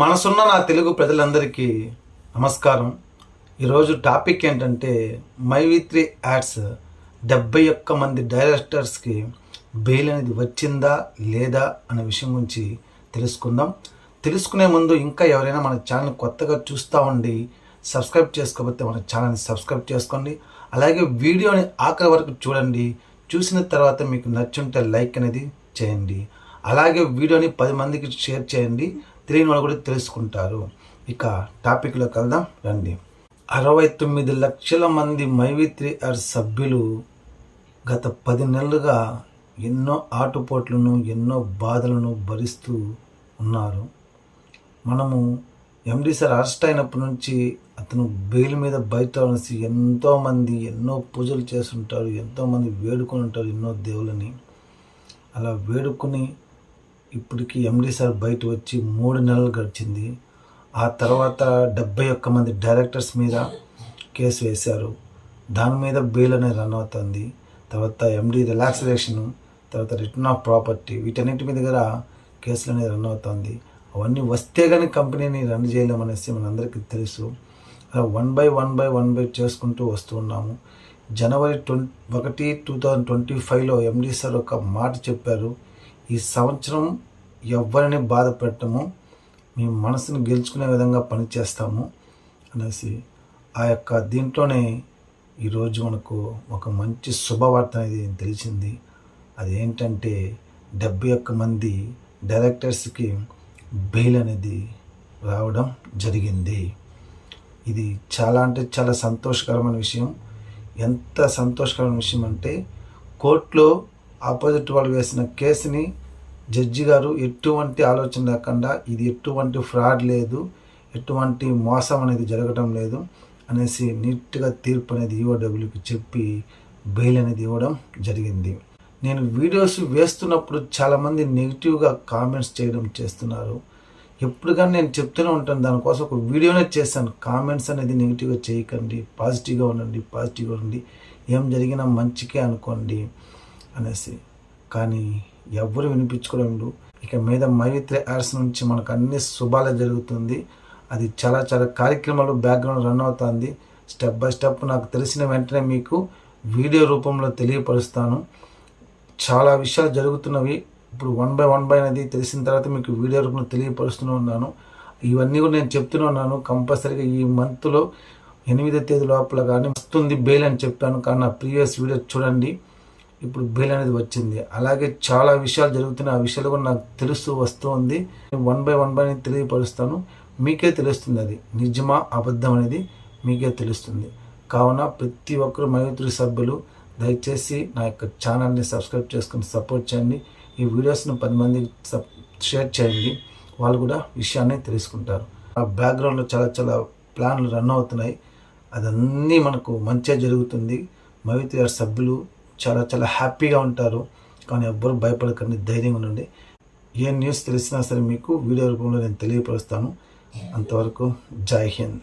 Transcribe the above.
మనసున్న నా తెలుగు ప్రజలందరికీ నమస్కారం. ఈరోజు టాపిక్ ఏంటంటే మైవిత్రి యాడ్స్. డెబ్బై ఒక్క మంది డైరెక్టర్స్కి బెయిల్ అనేది వచ్చిందా లేదా అనే విషయం గురించి తెలుసుకుందాం. తెలుసుకునే ముందు ఇంకా ఎవరైనా మన ఛానల్ కొత్తగా చూస్తూ ఉండి సబ్స్క్రైబ్ చేసుకోకపోతే మన ఛానల్ని సబ్స్క్రైబ్ చేసుకోండి. అలాగే వీడియోని ఆఖరి వరకు చూడండి. చూసిన తర్వాత మీకు నచ్చుంటే లైక్ అనేది చేయండి. అలాగే వీడియోని పది మందికి షేర్ చేయండి. తెలియని వాళ్ళు కూడా తెలుసుకుంటారు. ఇక టాపిక్లోకి వెళ్దాం రండి. అరవై తొమ్మిది లక్షల మంది మైవిత్రి ఆర్ సభ్యులు గత పది నెలలుగా ఎన్నో ఆటుపోట్లను ఎన్నో బాధలను భరిస్తూ ఉన్నారు. మనము ఎండి సార్ అరెస్ట్ అయినప్పటి నుంచి అతను బెయిల్ మీద బయట అనేసి ఎంతోమంది ఎన్నో పూజలు చేస్తుంటారు ఎంతోమంది వేడుకొని ఉంటారు ఎన్నో దేవులని అలా వేడుకొని ఇప్పటికి ఎండీ సార్ బయట వచ్చి మూడు నెలలు గడిచింది. ఆ తర్వాత డెబ్బై ఒక్క మంది డైరెక్టర్స్ మీద కేసు వేశారు. దాని మీద బెయిల్ అనేది రన్ అవుతుంది. తర్వాత ఎండీ రిలాక్సేషన్ తర్వాత రిటర్న్ ఆఫ్ ప్రాపర్టీ వీటన్నిటి మీద కూడా కేసులు అనేది రన్ అవుతుంది. అవన్నీ వస్తే కానీ కంపెనీని రన్ చేయలేమనేసి మనందరికీ తెలుసు. అలా one by one by one by చేసుకుంటూ వస్తూ ఉన్నాము. జనవరి ట్వంటీ ఒకటి టూ థౌజండ్ ట్వంటీ ఫైవ్లో ఎండీ సార్ ఒక మాట చెప్పారు. ఈ సంవత్సరం ఎవరిని బాధ పెట్టము మీ మనసుని గెలుచుకునే విధంగా పనిచేస్తాము అనేసి ఆ యొక్క దీంట్లోనే ఈరోజు మనకు ఒక మంచి శుభవార్త అనేది తెలిసింది. అది ఏంటంటే డెబ్బై ఒక్క మంది డైరెక్టర్స్కి బెయిల్ అనేది రావడం జరిగింది. ఇది చాలా అంటే చాలా సంతోషకరమైన విషయం. ఎంత సంతోషకరమైన విషయం అంటే కోర్టులో ఆపోజిట్ వాళ్ళు వేసిన కేసుని జడ్జి గారు ఎటువంటి ఆలోచన లేకుండా ఇది ఎటువంటి ఫ్రాడ్ లేదు ఎటువంటి మోసం అనేది జరగటం లేదు అనేసి నీట్గా తీర్పు అనేది ఈఓడబ్ల్యూకి చెప్పి బెయిల్ అనేది ఇవ్వడం జరిగింది. నేను వీడియోస్ వేస్తున్నప్పుడు చాలామంది నెగిటివ్గా కామెంట్స్ చేయడం చేస్తున్నారు. ఎప్పుడు కానీ నేను చెప్తూనే ఉంటాను దానికోసం ఒక వీడియోనే చేశాను. కామెంట్స్ అనేది నెగిటివ్గా చేయకండి పాజిటివ్గా ఉండండి పాజిటివ్గా ఉండండి. ఏం జరిగినా మంచికే అనుకోండి. అనేసి. కానీ ఎవ్వరు వినిపించుకోవడం ఇక మీద మైత్రి యాడ్స్ నుంచి మనకు అన్ని శుభాలే జరుగుతుంది. అది చాలా చాలా కార్యక్రమాలు బ్యాక్గ్రౌండ్ రన్ అవుతుంది. స్టెప్ బై స్టెప్ నాకు తెలిసిన వెంటనే మీకు వీడియో రూపంలో తెలియపరుస్తాను. చాలా విషయాలు జరుగుతున్నవి. ఇప్పుడు వన్ బై వన్ బై అనేది తెలిసిన తర్వాత మీకు వీడియో రూపంలో తెలియపరుస్తూనే ఉన్నాను. ఇవన్నీ కూడా నేను చెప్తూనే ఉన్నాను. కంపల్సరీగా ఈ మంత్లో ఎనిమిదో తేదీ లోపల కానీ వస్తుంది బెయిల్ అని చెప్పాను. కానీ నా ప్రీవియస్ వీడియో చూడండి. ఇప్పుడు బెయిల్ అనేది వచ్చింది. అలాగే చాలా విషయాలు జరుగుతున్నాయి. ఆ విషయాలు కూడా నాకు తెలుస్తూ వస్తూ ఉంది. వన్ బై వన్ బై అనేది తెలియపరుస్తాను. మీకే తెలుస్తుంది అది. నిజమా? అబద్ధం అనేది మీకే తెలుస్తుంది. కావున ప్రతి ఒక్కరు మైత్రి సభ్యులు దయచేసి నా యొక్క ఛానల్ని సబ్స్క్రైబ్ చేసుకుని సపోర్ట్ చేయండి. ఈ వీడియోస్ను పది మందికి సబ్ షేర్ చేయండి. వాళ్ళు కూడా విషయాన్ని తెలుసుకుంటారు. ఆ బ్యాక్గ్రౌండ్లో చాలా చాలా ప్లాన్లు రన్ అవుతున్నాయి. అదన్నీ మనకు మంచిగా జరుగుతుంది. మైత్రి గారి సభ్యులు చాలా చాలా హ్యాపీగా ఉంటారు. కానీ ఎవ్వరు భయపడకండి ధైర్యంగా ఉండండి. ఏ న్యూస్ తెలిసినా సరే మీకు వీడియో రూపంలో నేను తెలియపరుస్తాను. అంతవరకు జై హింద్.